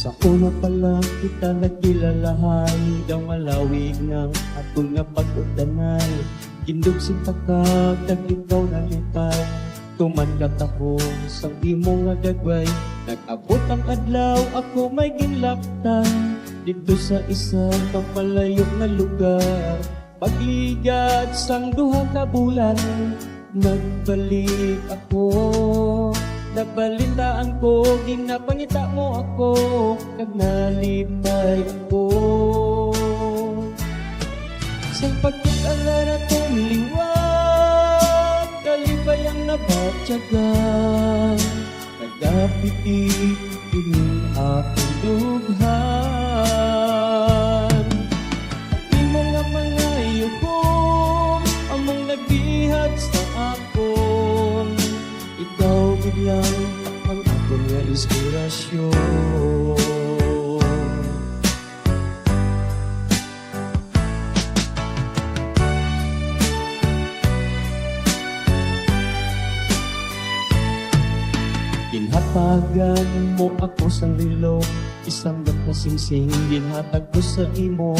Sa una pa lang kita nagkilalahay Daw malawig ng atong nga pag-utanay. Kindog si takag, naglitaw na litay Tuman katahong sa imo nga dagway Nag-abot ang adlaw, ako may ginlaktan. Dito sa isang kapalayo nga lugar. Pagligat sang duha ka bulan Nagbalik ako Nabalitaan ko Ginapangita mo ako Kag nalipay ako Sa pagkakalara kong liwat Kalipay ang nabatyagan Nagapiti Kining akong biglang ang akong nga inspirasyon Ginhatagan mo ako sa rilo Isang gat na singsing Ginhatag ko sa imo.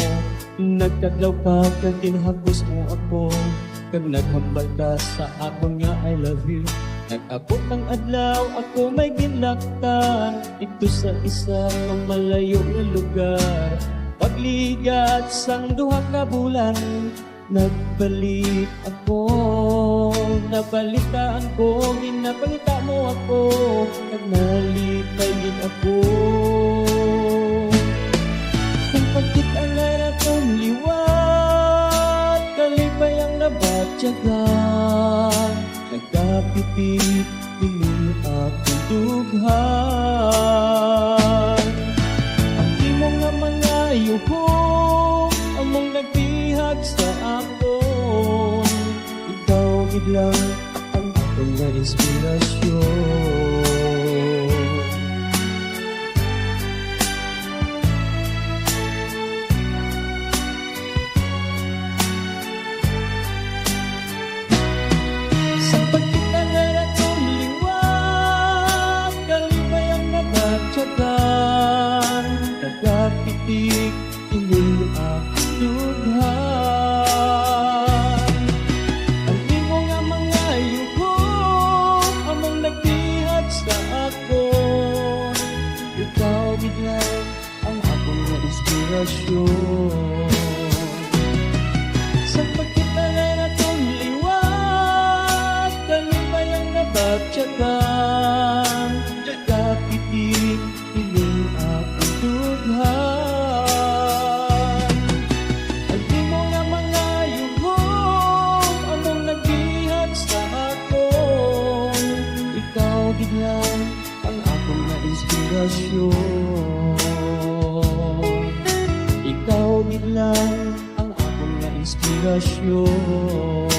Nagkadlaw ka Kag ginhagos mo ako. Kag naghambal ka sa akong nga I love you Nag-abot ang adlaw Ako may ginlaktan Ito sa isang malayo na lugar. Pagligat sang duha ka bulan Nagbalik ako. Nabalitaan ko Ginapalita mo ako din ako. Kung pagkita na kong liwat Kalipay ang nabatyagan Nagkapipit Piling akong dughan ang imo nga mga yuko Among nagtihag sa akon Ikaw biglang ang akong nga inspirasyon Akong dughan Ang imo nga mga yuko Among nagtihad sa akon Ikaw biglang ang akong nga inspirasyon. Sa pagkita na natong liwat Kalibay ang nabatyagan biglang ang akong nga inspirasyon Ikaw biglang ang akong nga inspirasyon